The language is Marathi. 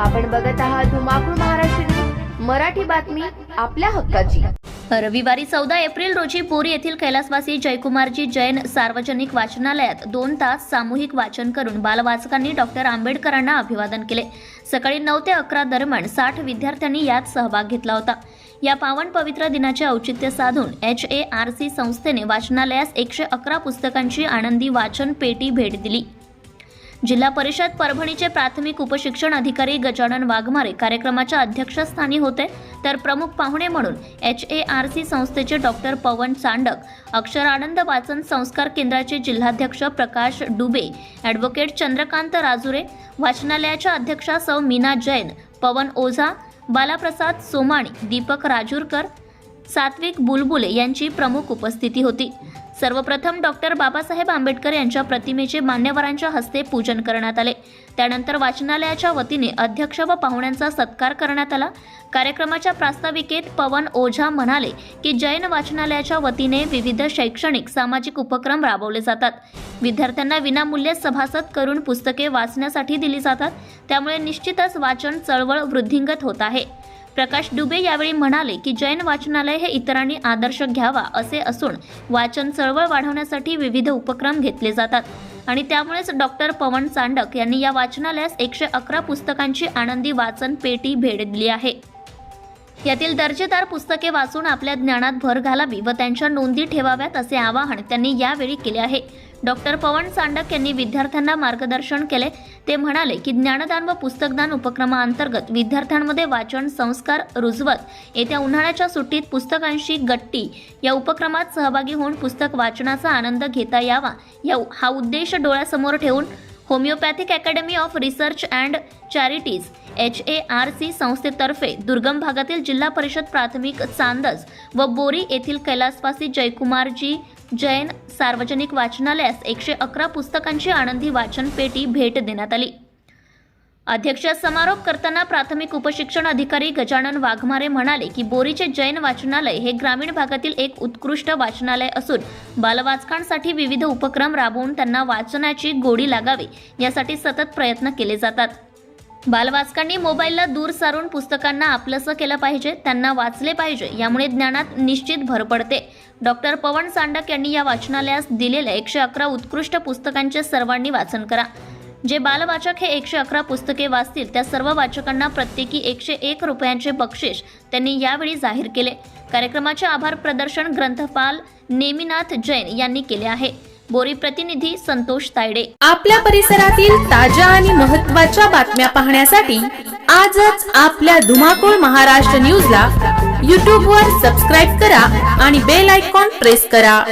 आपण बघत आहात धुमाकूळ महाराष्ट्र मराठी बातमी आपल्या हक्काची. रविवारी चौदा एप्रिल रोजी पुरी येथील कैलासवासी जयकुमारजी जैन सार्वजनिक वाचनालयात दोन तास सामूहिक वाचन करून बालवाचकांनी डॉक्टर आंबेडकरांना अभिवादन केले. सकाळी नऊ ते अकरा दरम्यान साठ विद्यार्थ्यांनी यात सहभाग घेतला होता. या पावन पवित्र दिनाचे औचित्य साधून एच ए आर सी संस्थेने वाचनालयास एकशे अकरा पुस्तकांची आनंदी वाचन पेटी भेट दिली. जिल्हा परिषद परभणीचे प्राथमिक उपशिक्षण अधिकारी गजानन वाघमारे कार्यक्रमाच्या अध्यक्षस्थानी होते. तर प्रमुख पाहुणे म्हणून एच ए आर सी संस्थेचे डॉक्टर पवन चांडक अक्षरानंद वाचन संस्कार केंद्राचे जिल्हाध्यक्ष प्रकाश डुबे ॲडव्होकेट चंद्रकांत राजुरे वाचनालयाच्या अध्यक्षा सौ मीना जैन पवन ओझा बालाप्रसाद सोमाणी दीपक राजूरकर सात्विक बुलबुले यांची प्रमुख उपस्थिती होती. सर्वप्रथम डॉक्टर बाबासाहेब आंबेडकर यांच्या प्रतिमेचे मान्यवरांच्या हस्ते पूजन करण्यात आले. त्यानंतर वाचनालयाच्या वतीने अध्यक्ष व पाहुण्यांचा सत्कार करण्यात आला. कार्यक्रमाच्या प्रास्ताविकेत पवन ओझा म्हणाले की जैन वाचनालयाच्या वतीने विविध शैक्षणिक सामाजिक उपक्रम राबवले जातात. विद्यार्थ्यांना विनामूल्य सभासद करून पुस्तके वाचण्यासाठी दिली जातात. त्यामुळे निश्चितच वाचन चळवळ वृद्धिंगत होत आहे. प्रकाश डुबे यावेळी म्हणाले की जैन वाचनालय हे इतरांनी आदर्श घ्यावा असे असून वाचन चळवळ वाढवण्यासाठी विविध उपक्रम घेतले जातात. आणि त्यामुळेच डॉक्टर पवन चांडक यांनी या वाचनालयास एकशे अकरा पुस्तकांची आनंदी वाचन पेटी भेट दिली आहे. यातील दर्जेदार पुस्तके वाचून आपल्या ज्ञानात भर घालावी व त्यांच्या नोंदी ठेवाव्यात असे आवाहन त्यांनी यावेळी केले आहे. डॉक्टर पवन चांडक यांनी विद्यार्थ्यांना मार्गदर्शन केले. ते म्हणाले की ज्ञानदान व पुस्तकदान उपक्रमाअंतर्गत विद्यार्थ्यांमध्ये वाचन संस्कार रुजवत येत्या उन्हाळ्याच्या सुट्टीत पुस्तकांशी गट्टी या उपक्रमात सहभागी होऊन पुस्तक वाचनाचा आनंद घेता यावा या हा उद्देश डोळ्यासमोर ठेवून homeopathic academy of research and charities H A R C संस्थेतर्फे दुर्गम भागातील जिल्हा परिषद प्राथमिक चांदस व बोरी येथील कैलासवासी जयकुमारजी जैन सार्वजनिक वाचनालयास एकशे अकरा पुस्तकांची आनंदी वाचन पेटी भेट देण्यात आली. अध्यक्ष समारोप करताना प्राथमिक उपशिक्षण अधिकारी गजानन वाघमारे म्हणाले की बोरीचे जैन वाचनालय हे ग्रामीण भागातील एक उत्कृष्ट वाचनालय असून बालवाचकांसाठी विविध उपक्रम राबवून त्यांना वाचनाची गोडी लागावी यासाठी सतत प्रयत्न केले जातात. बालवाचकांनी मोबाईलला दूर सारून पुस्तकांना आपलंसं केलं पाहिजे त्यांना वाचले पाहिजे यामुळे ज्ञानात निश्चित भर पडते. डॉक्टर पवन सांडक यांनी या वाचनालयास दिलेल्या एकशे अकरा उत्कृष्ट पुस्तकांचे सर्वांनी वाचन करा. जे बालवाचक हे एकशे अकरा पुस्तके वाचतील त्या सर्व वाचकांना प्रत्येकी एकशे एक रुपयांचे बक्षीस त्यांनी यावेळी जाहीर केले. कार्यक्रमाचे आभार प्रदर्शन ग्रंथपाल नेमिनाथ जैन यांनी केले आहे. बोरी प्रतिनिधी संतोष तायडे. आपल्या परिसरातील ताज्या आणि महत्त्वाच्या बातम्या पाहण्यासाठी आजच आपल्या धुमाकूळ महाराष्ट्र न्यूजला यूट्यूबवर सबस्क्राईब करा आणि बेल आयकॉन प्रेस करा.